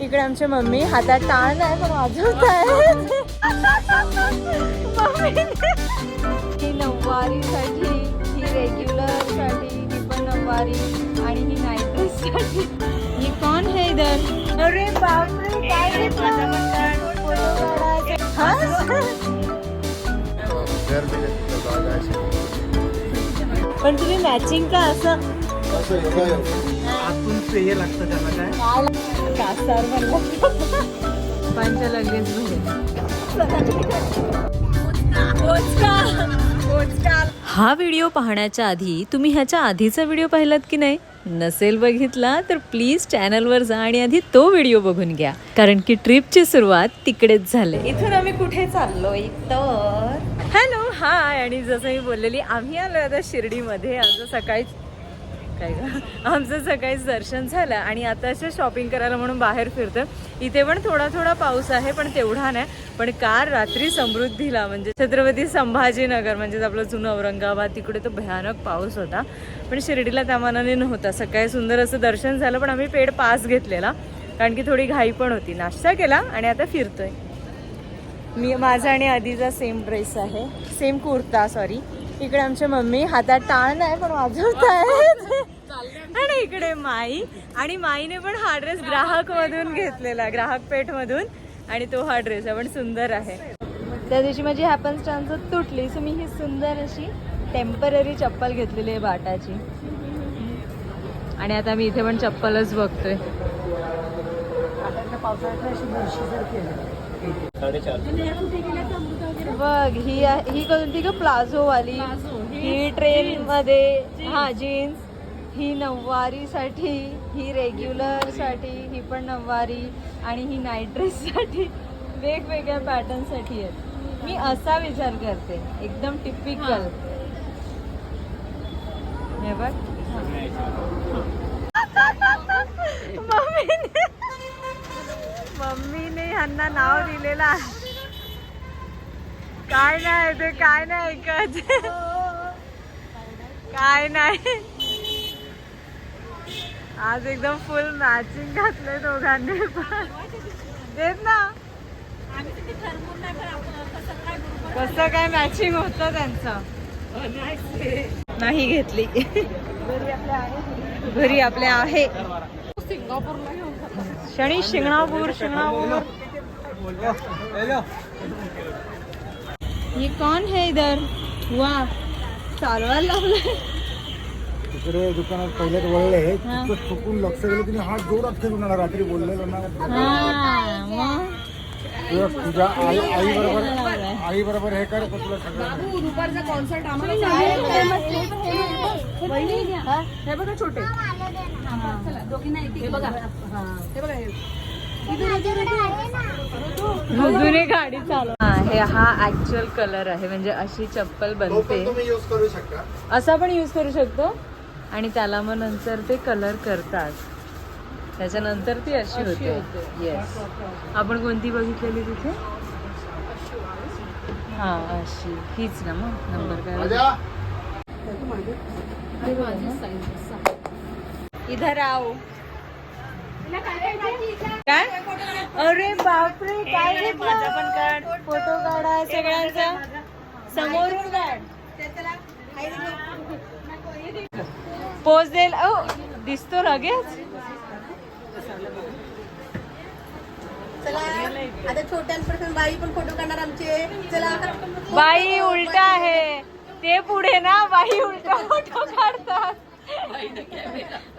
इकडे आमची मम्मी हातात टाळ नाही पण वाजवत आहे. ही नऊवारी साठी ही रेग्युलरसाठी ही पण नऊवारी आणि ही नाईट ही कोण है इधर? अरे बापरे काय. हा? पण तुम्ही मॅचिंग का असं? लागतं त्याला काय? कासार म्हणलं पंच लगेच हा व्हिडिओ पाहण्याच्या आधी तुम्ही ह्याच्या आधीचा व्हिडिओ पाहिलात की नाही? नसेल बघितला तर प्लीज चॅनलवर जा आणि आधी तो व्हिडिओ बघून घ्या. कारण की ट्रिपची सुरुवात तिकडेच झाले. इथून आम्ही कुठे चाललोय तर हॅलो हाय. आणि जसं मी बोललेली आम्ही आलो आता शिर्डीमध्ये. आज सकाळीच काय आमचं सकाळीच दर्शन झालं आणि आता असं शॉपिंग करायला म्हणून बाहेर फिरतं इथे पण थोडा थोडा पाऊस आहे पण तेवढा नाही. पण काल रात्री समृद्धीला म्हणजे छत्रपती संभाजीनगर म्हणजेच आपलं जुनं औरंगाबाद तिकडे तो भयानक पाऊस होता. पण शिर्डीला त्या मानाने नव्हता. सकाळी सुंदर असं दर्शन झालं पण आम्ही पेड पास घेतलेला. कारण की थोडी घाई पण होती. नाश्ता केला आणि आता फिरतोय. मी माझा आणि आधीचा सेम ड्रेस आहे. सेम कुर्ता सॉरी इकडे आमच्या मम्मी हातात टाळ नाही पण वाजवत आहे आणि इकडे माई. आणि माईने पण हा ड्रेस ग्राहक मधून घेतलेला ग्राहक पेठ मधून आणि तो हा ड्रेस आहे पण सुंदर आहे. त्या दिवशी माझी हॅपन स्टान्स तुटली सो मी ही सुंदर अशी टेंपररी चप्पल घेतलेली आहे बाटाची. आणि आता मी इथे पण चप्पलच बघतोय. बघ ही आहे- ही कोणती ग? प्लाझो. वाली ही ट्रेन मध्ये हा जीन्स. ही नऊवारी साठी ही रेग्युलरसाठी ही पण नऊवारी आणि ही नाईट ड्रेस साठी वेगवेगळ्या पॅटर्नसाठी आहेत. मी असा विचार करते. एकदम टिपिकल हे बघ. मम्मीने मम्मीने ह्यांना नाव दिलेलं आहे. काय नाही ते काय नाही ऐकत. काय नाही. आज एकदम फुल मॅचिंग घातले दोघांनी पण. तेच ना. कसं काय मॅचिंग होतं त्यांचं? नाही घेतली. घरी आपल्या आहे. शनी शिंगणापूर शिंगणापूर. ये कौन है इधर? वा चालवायला लागलाय तिकडे दुकानात पहिल्यात वळले हा. तिथं चुकून लक्ष गेलं तिने हात जोरात फिरून आला रात्री बोललेलो ना हा मग? तुझ्या तुझ्या आई आई बरोबर आई बरोबर हे कर पण तुला सगळं हे बघा छोटे. जुने गाडी चालव. हे हा ऍक्च्युअल कलर आहे म्हणजे अशी चप्पल बनते पण तुम्ही यूज करू शकता. असा पण यूज करू शकतो. आणि त्याला मग नंतर ते कलर करतात. त्याच्यानंतर ती अशी होते. येस आपण कोणती बघितलेली तिथे? हा अशी. हीच ना मग नंबर काय? राजा! इधर आओ. काय? अरे बापरे काय घेतलं? पण काढ फोटो काढा सगळ्यांचा. समोरून काढ. पोच देईल. ओ दिसतो लगेच. आता छोट्यांपासून बाई पण फोटो काढणार आमचे. चला बाई उलटा आहे. ते पुढे ना बाई उलटा फोटो काढतात.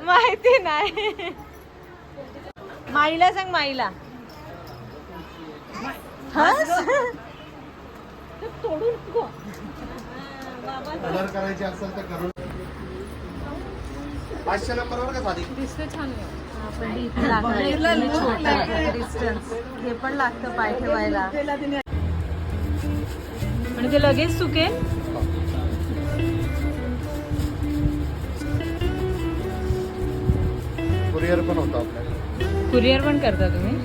माहिती नाही. माईला सांग माईला. हस? कलर करायचे असेल तर करून. पाचशे नंबरवर का साधी? डिस्टन्स हे पण लागतं पाय ठेवायला. ते लगेच सुकेल कुरिअर पण होतं कुरिअर पण करता तुम्ही?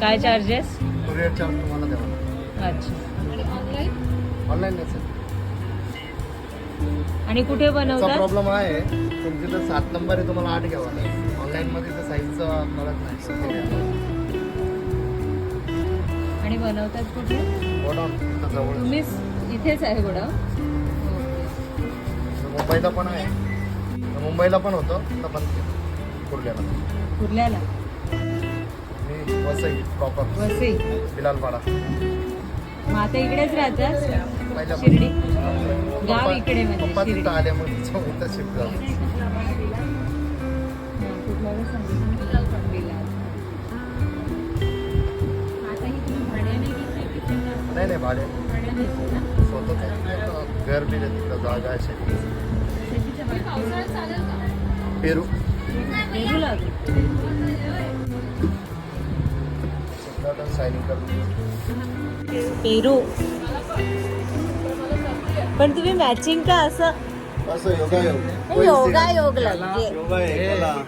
काय चार्जेस कुरिअर चार्ज तुम्हाला द्यावा अच्छा. ऑनलाईन नसेल आणि कुठे चा बनवतात? प्रॉब्लेम आहे तुमची तर सात नंबर आहे तुम्हाला आठ घ्यावा लागेल. ऑनलाईन मध्ये तर साईजचं कळत नाही. बनवतात कुठे? गोडाऊन जवळ. तुम्हीच इथेच आहे गोडाऊन मुंबईला पण आहे. मुंबईला पण होतं तर बंद केलं कुर्ल्याला कुर्ल्याला. मी वसई प्रॉपर. वसई. बिलालपाडा मग आता इकडेच राहतात. शिर्डी. गाव इकडे म्हणजे पप्पा शिर्डी. तिथं आले मग तिथं इथं शिफ्ट झालं. नाही नाही भाडे? स्वतःच घर बी आहे तिथं जागा भाड्याने. पेरू. पेरूला होते. सायनिंग करून पेरू पण तुम्ही मॅचिंग का असं असं योगा योग योगा योग लागते.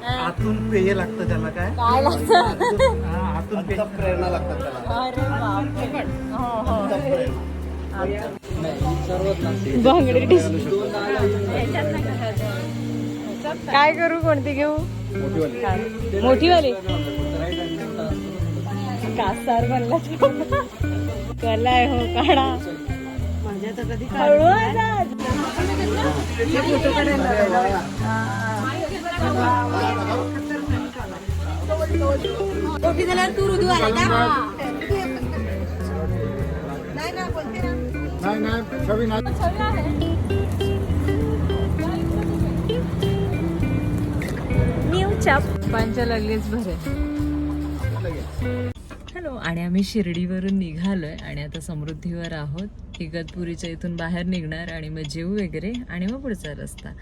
आतून पेय लागतं त्याला काय? काय लागतं? हा, आतून प्रेरणा लागतात त्याला. अरे बापरे. हो, हो. काय करू कोणती घेऊ? मोठी वाली कासार बनला कला आहे हो काढा. ना. मोठी झाल्यावर तू आला का? नाही नाही नाही छवी नाही. न्यू चप लगेच भरे हॅलो आणि आम्ही शिर्डीवरून निघालोय आणि आता समृद्धीवर आहोत. इगतपुरीच्या इथून बाहेर निघणार आणि मग जेऊ वगैरे आणि मग पुढचा रस्ता.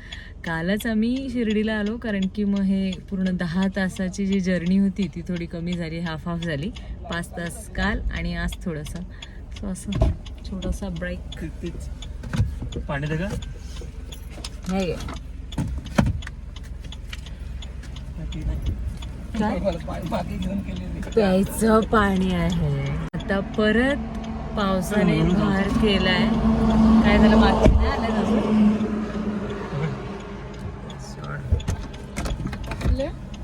कालच आम्ही शिर्डीला आलो कारण की मग हे पूर्ण दहा तासाची जी जर्नी होती ती थोडी कमी झाली हाफ हाफ झाली. पाच तास काल आणि आज थोडंसं. सो असं छोटासा ब्रेक पाणी दे का? नाही प्यायचं पाणी आहे. आता परत पावसाने भार केलाय. काय झालं माती नाही आलं अजून?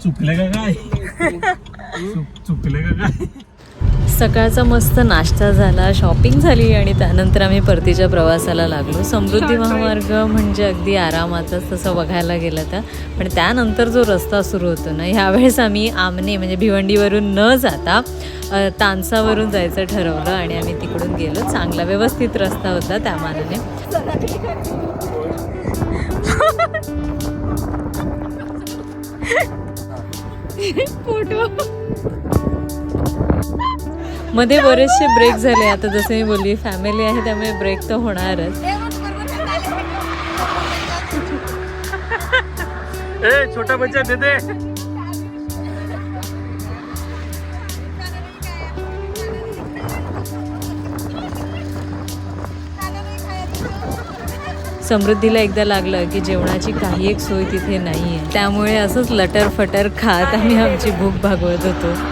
चुकले का काय? चुक- चुकले का काय? सकाळचा मस्त नाश्ता झाला शॉपिंग झाली आणि त्यानंतर आम्ही परतीच्या प्रवासाला लागलो. समृद्धी महामार्ग म्हणजे अगदी आरामातच तसं बघायला गेलं तर. पण त्यानंतर जो रस्ता सुरू होतो ना ह्यावेळेस आम्ही आमने म्हणजे भिवंडीवरून न जाता तानसावरून जायचं ठरवलं आणि आम्ही तिकडून गेलो. चांगला व्यवस्थित रस्ता होता त्या मानाने. फोटो. मध्ये बरेचसे ब्रेक झाले. आता जसं मी बोलली फॅमिली आहे त्यामुळे ब्रेक तर होणारच. ए छोटा बच्चा दे दे. समृद्धीला एकदा लागलं की जेवणाची काही एक सोय तिथे नाही आहे त्यामुळे असंच लटर फटर खात आम्ही आमची भूक भागवत होतो.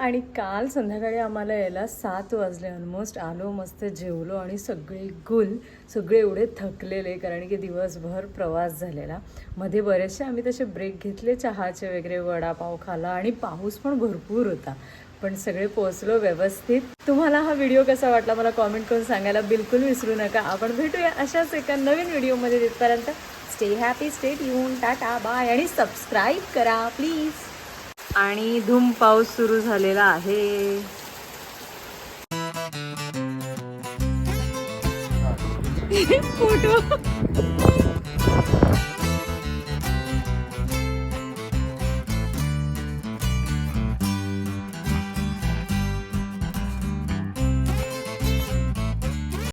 आणि काल संध्याकाळी आम्हाला यायला सात वाजले. ऑलमोस्ट आलो मस्त जेवलो आणि सगळे गुल सगळे एवढे थकलेले कारण की दिवसभर प्रवास झालेला. मध्ये बरेचसे आम्ही तसे ब्रेक घेतले चहाचे वगैरे वडापाव खाला आणि पाऊस पण भरपूर होता. पण सगळे पोहोचलो व्यवस्थित. तुम्हाला हा व्हिडिओ कसा वाटला मला कॉमेंट करून सांगायला बिलकुल विसरू नका. आपण भेटूया अशाच एका नवीन व्हिडिओमध्ये तिथपर्यंत. स्टे हॅपी स्टेट येऊन टाटा बाय आणि सबस्क्राईब करा प्लीज आणि धूम पाऊस सुरू झालेला आहे. फोटो.